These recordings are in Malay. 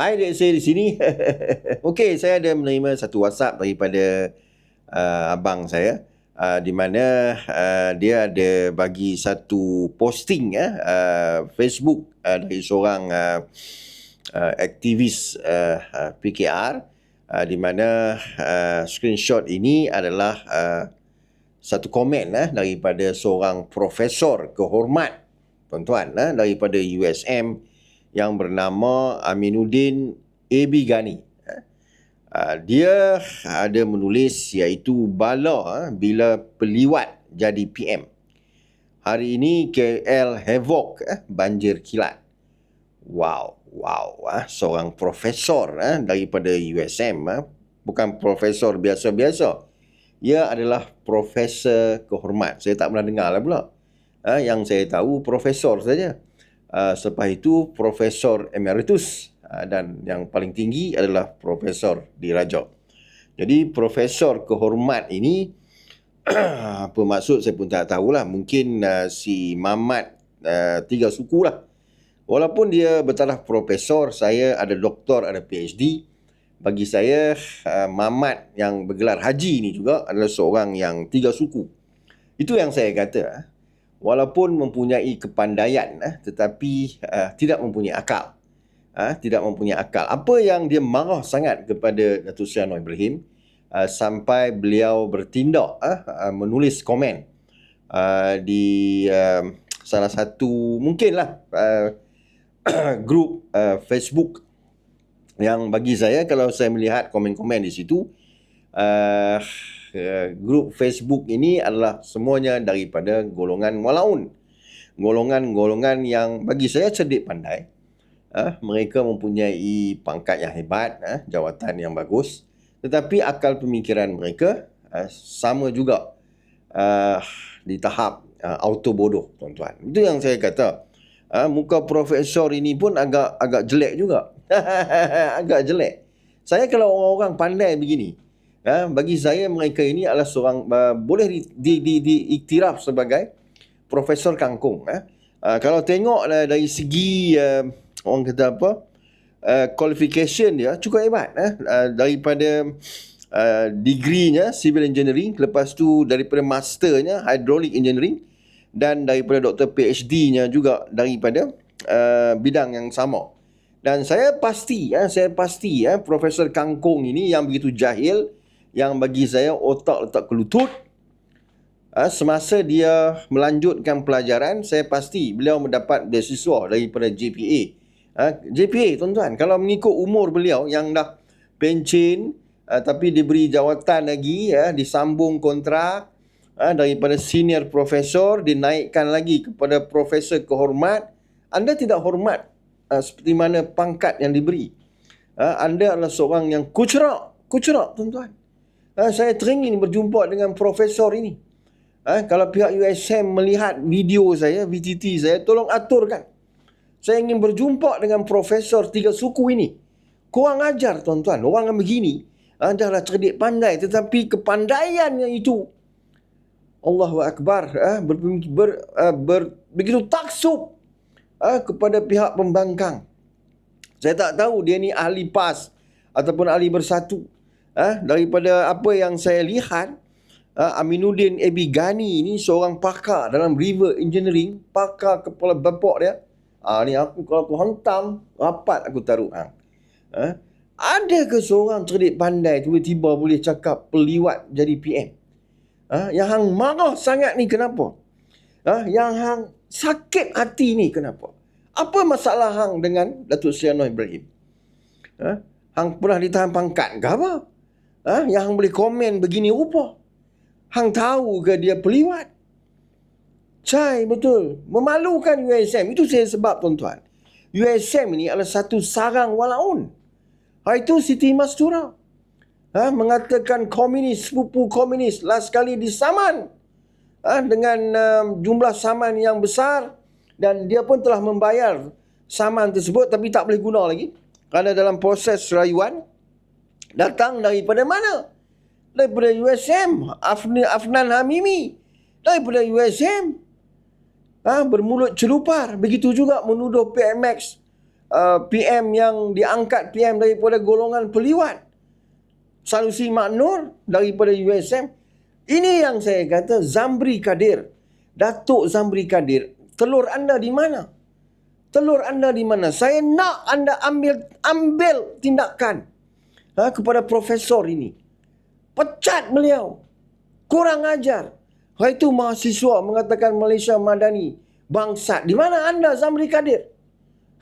Hai dek saya di sini. Okey, saya ada menerima satu WhatsApp daripada uh, abang saya uh, di mana uh, dia ada bagi satu posting ya uh, Facebook uh, dari seorang uh, uh, aktivis uh, uh, PKR uh, di mana uh, screenshot ini adalah uh, satu komen uh, daripada seorang profesor kehormat tuan-tuan uh, daripada USM yang bernama Aminuddin AB Ghani. Uh, dia ada menulis iaitu bala uh, bila peliwat jadi PM. Hari ini KL havoc uh, banjir kilat. Wow, wow, seorang profesor daripada USM, bukan profesor biasa-biasa. Ia adalah profesor kehormat. Saya tak pernah dengar lah pula. Yang saya tahu profesor saja. Uh, selepas itu Profesor Emeritus uh, dan yang paling tinggi adalah Profesor Diraja. Jadi Profesor kehormat ini apa maksud saya pun tak tahulah. Mungkin uh, si Mamat uh, tiga suku lah. Walaupun dia bertaraf profesor, saya ada doktor, ada PhD. Bagi saya, uh, Mamat yang bergelar haji ni juga adalah seorang yang tiga suku. Itu yang saya kata. Walaupun mempunyai kepandaian eh, tetapi uh, tidak mempunyai akal. Uh, tidak mempunyai akal. Apa yang dia marah sangat kepada Datuk Seri Anwar Ibrahim uh, sampai beliau bertindak uh, uh, menulis komen uh, di uh, salah satu mungkinlah uh, grup uh, Facebook yang bagi saya kalau saya melihat komen-komen di situ uh, uh, grup Facebook ini adalah semuanya daripada golongan walaun. Golongan-golongan yang bagi saya cerdik pandai. Uh, mereka mempunyai pangkat yang hebat, uh, jawatan yang bagus. Tetapi akal pemikiran mereka uh, sama juga uh, di tahap uh, auto bodoh, tuan-tuan. Itu yang saya kata. Uh, muka profesor ini pun agak agak jelek juga. agak jelek. Saya kalau orang-orang pandai begini, Ha, bagi saya mereka ini adalah seorang uh, boleh di, di, di, diiktiraf sebagai profesor kangkung. Ha. Uh, kalau tengok uh, dari segi uh, orang kata apa uh, qualification dia cukup hebat. Ha. Uh, daripada uh, degree-nya civil engineering, lepas tu daripada masternya hydraulic engineering dan daripada doktor PhD-nya juga daripada uh, bidang yang sama. Dan saya pasti, ya, saya pasti, ya, Profesor Kangkung ini yang begitu jahil, yang bagi saya otak letak ke lutut ha, semasa dia melanjutkan pelajaran saya pasti beliau mendapat beasiswa daripada JPA ha, JPA tuan-tuan kalau mengikut umur beliau yang dah pencen ha, tapi diberi jawatan lagi ya, disambung kontrak ha, daripada senior profesor dinaikkan lagi kepada profesor kehormat anda tidak hormat ha, seperti mana pangkat yang diberi. Ha, anda adalah seorang yang kucerak kucerak tuan-tuan ha, saya teringin berjumpa dengan profesor ini. Ha, kalau pihak USM melihat video saya, VTT saya, tolong aturkan. Saya ingin berjumpa dengan profesor tiga suku ini. Kurang ajar tuan-tuan, orang yang begini adalah cerdik pandai tetapi kepandaiannya itu Allahu Akbar ha, ber, ber, ber, begitu taksub ha, kepada pihak pembangkang. Saya tak tahu dia ni ahli PAS ataupun ahli bersatu eh, daripada apa yang saya lihat eh, Aminuddin Abi Ghani ni seorang pakar dalam river engineering pakar kepala bapak dia. Ah ni aku kalau aku hentam rapat aku taruh hang eh, ada ke seorang cerdik pandai tiba-tiba boleh cakap peliwat jadi PM eh, yang hang marah sangat ni kenapa? Eh, yang hang sakit hati ni kenapa? Apa masalah hang dengan Datuk Anwar Ibrahim? Eh, hang pernah ditahan pangkat ke apa ha? yang boleh komen begini rupa. Hang tahu ke dia peliwat? Cai betul. Memalukan USM. Itu saya sebab tuan-tuan. USM ini adalah satu sarang walaun. Ha, itu Siti Mastura. Ha, mengatakan komunis, sepupu komunis. Last kali disaman. Ha, dengan um, jumlah saman yang besar. Dan dia pun telah membayar saman tersebut. Tapi tak boleh guna lagi. Kerana dalam proses rayuan. Datang daripada mana? Daripada USM. Afni, Afnan Hamimi. Daripada USM. Ha, bermulut celupar. Begitu juga menuduh PMX. uh, PM yang diangkat PM daripada golongan peliwat. Sanusi Maknur daripada USM. Ini yang saya kata Zamri Kadir. Datuk Zamri Kadir. Telur anda di mana? Telur anda di mana? Saya nak anda ambil ambil tindakan ha, kepada profesor ini. Pecat beliau. Kurang ajar. Ha, itu mahasiswa mengatakan Malaysia Madani bangsat. Di mana anda Zamri Kadir?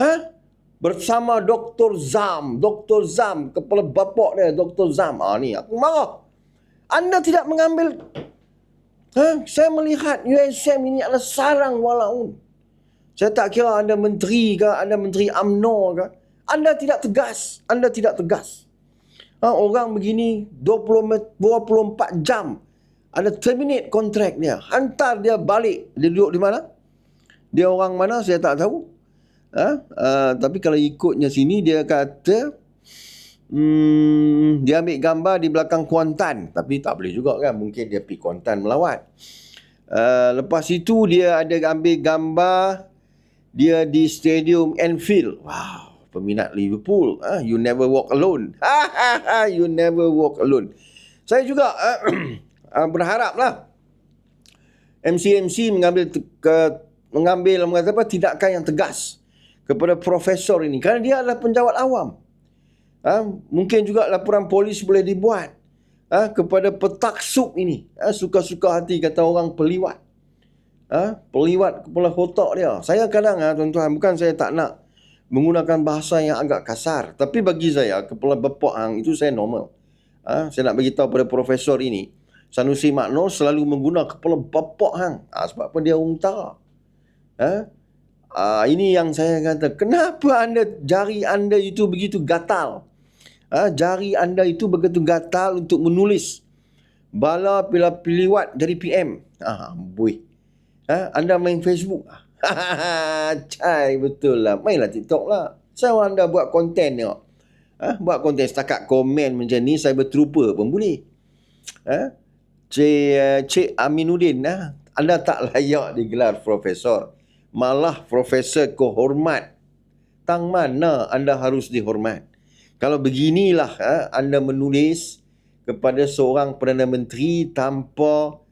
Ha? Bersama Dr. Zam. Dr. Zam. Kepala bapak dia Dr. Zam. Ah ni aku marah. Anda tidak mengambil... Ha? Saya melihat USM ini adalah sarang walaun. Saya tak kira anda menteri ke, anda menteri UMNO ke. Anda tidak tegas. Anda tidak tegas. Ha, orang begini 20, 24 jam. Ada terminate kontrak dia. Hantar dia balik. Dia duduk di mana? Dia orang mana saya tak tahu. Ha? Uh, tapi kalau ikutnya sini dia kata hmm, dia ambil gambar di belakang Kuantan. Tapi tak boleh juga kan. Mungkin dia pergi Kuantan melawat. Uh, lepas itu dia ada ambil gambar dia di Stadium Anfield. Wow, peminat Liverpool. Ah, you never walk alone. you never walk alone. Saya juga uh, uh, berharaplah MC-MC mengambil ke, mengambil mengatakan apa tindakan yang tegas kepada profesor ini kerana dia adalah penjawat awam. Ha, mungkin juga laporan polis boleh dibuat ha, kepada petaksub ini. Ha, suka-suka hati kata orang peliwat ha, peliwat kepala otak dia. Saya kadang ha, tuan-tuan bukan saya tak nak menggunakan bahasa yang agak kasar, tapi bagi saya kepala bapak hang itu saya normal. Ha, saya nak bagi tahu pada profesor ini, Sanusi Makno selalu menggunakan kepala bapak hang. Ha, sebab apa dia unta? Ha? Ha, ini yang saya kata, kenapa anda jari anda itu begitu gatal? Ha, jari anda itu begitu gatal untuk menulis bala bila piliwat dari PM. Ah, ha, boy. Ha? Anda main Facebook? Cai betul lah. Mainlah TikTok lah. Saya anda buat konten ni. Ha? Buat konten setakat komen macam ni saya berterupa pun boleh. Ha? Cik, uh, Cik Aminuddin, ha? anda tak layak digelar profesor. Malah profesor kehormat. Tang mana anda harus dihormat? Kalau beginilah ha? anda menulis kepada seorang Perdana Menteri tanpa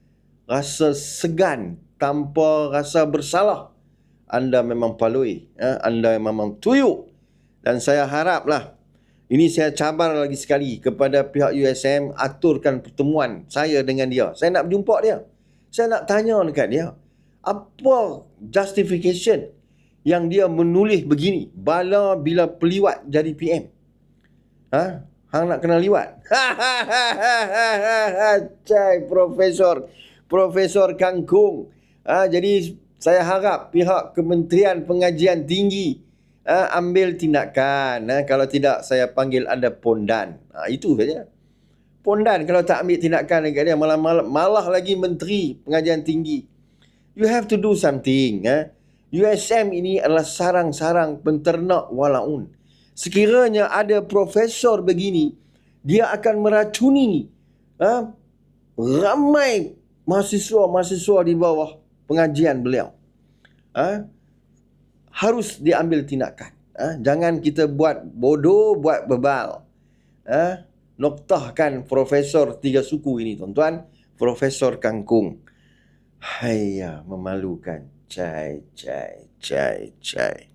rasa segan tanpa rasa bersalah anda memang palui ya? anda memang tuyuk. Dan saya haraplah ini saya cabar lagi sekali kepada pihak USM aturkan pertemuan saya dengan dia. Saya nak berjumpa dia. Saya nak tanya dekat dia apa justification yang dia menulis begini? Bala bila peliwat jadi PM ha? Hang nak kena liwat? Cai profesor profesor kangkung Ha, jadi saya harap pihak Kementerian Pengajian Tinggi ha, ambil tindakan. Ha, kalau tidak saya panggil anda pondan. Ha, itu saja. Pondan kalau tak ambil tindakan dekat dia malah, malah, malah lagi Menteri Pengajian Tinggi. You have to do something. Ha. USM ini adalah sarang-sarang penternak walaun. Sekiranya ada profesor begini, dia akan meracuni ha, ramai mahasiswa-mahasiswa di bawah pengajian beliau. Ha? Harus diambil tindakan. Ha? Jangan kita buat bodoh, buat bebal. Ha? Noktahkan Profesor Tiga Suku ini, tuan-tuan. Profesor Kangkung. Haiya, memalukan. Cai, cai, cai, cai.